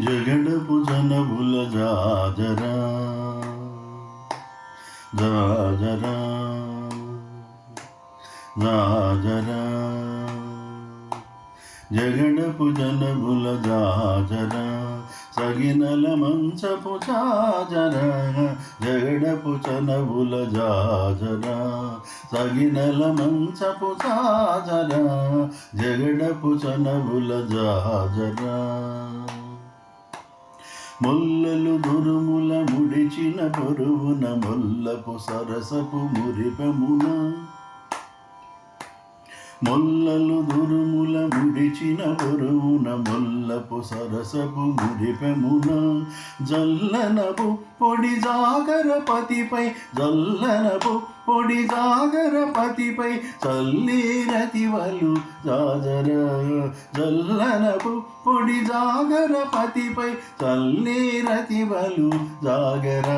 జగడపు జనముల జాజరా. జాజరా. జాజరా. జగడపు జనముల జాజరా. సగినల మంచపు జాజరా. జగడపు చనబుల జాజరా. సగినల మంచపు జాజరా. జగడపు చనబుల జాజరా. మొల్లలు దురుముల ముడిచిన పొరువున మొల్లపు సరసపు మురిపమున మొల్లలు దురుముల ముడిచిన పొరువున మొల్లపు సరసపు ముడిపెమున జల్లనపు పొడి జాగరపతిపై జల్లనపు పొడి జాగరపతిపై చల్లీరతివలు జాజర. జల్లనపు పొడి జాగరపతిపై చల్లీరతివలు జాగర.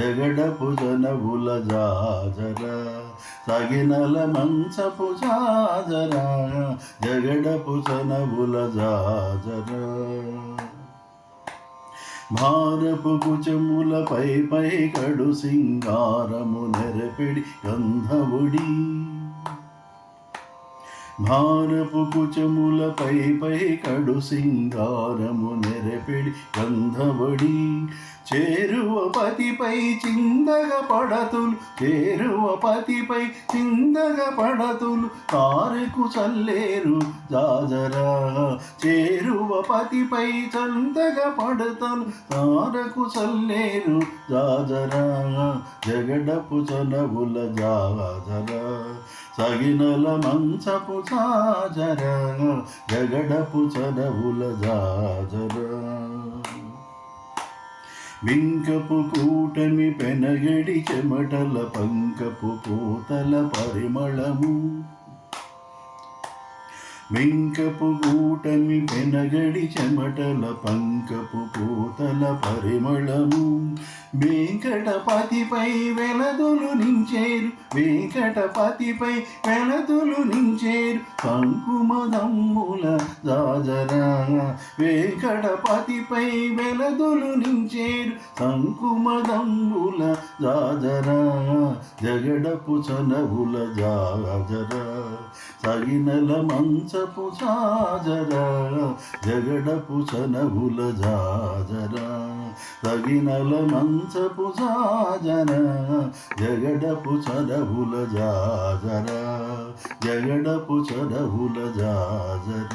జగడపు జనబుల జాజర. సగినల మంచపు జాజరా జగడపు చనబుల జాజరా భారపు కుచములపై పై కడు సింగారము నెరపెడి గంధవుడి భారపు కుచములపై పై కడు సింగారము నెరపెడి గంధబడి చేరువ పతిపై చిందగ పడతులు చేరువ పతిపై చిందగ పడతులు తారెకు చల్లేరు జాజరా. చేరువ పతిపై చందగ పడతలు తారకు చల్లేరు జాజరా. జగడపు చనవుల జాజరా. సగినల మంచపు సాజర జగడపు చదవుల జాజర. వింకపు కూటమి పెనగడి చెమటల పంకపు పూతల పరిమళము. వెంకపు కూటమి వెనగడి చెమటల పంకపు పూతల పరిమళము. వెంకటపతిపై వెలదులు నించేరు వెంకటపతిపై వెలదులు నించేరు. కంకుమదమ్ముల జాజరా వెంకటపతిపై వెలదులు నించేరు కంకుమదమ్ముల జాజరా జగడపు చనవుల జాజరా సగినల మంచపు జాజరా జగడపు చనవుల జాజరా తగినల మంచపు జాజర జగడపు చనబుల జాజర జగడపు చ సరవుల జాజర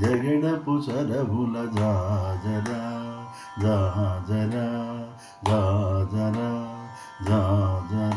జగడపు సరవుల జాజర జాజర జాజర జాజర.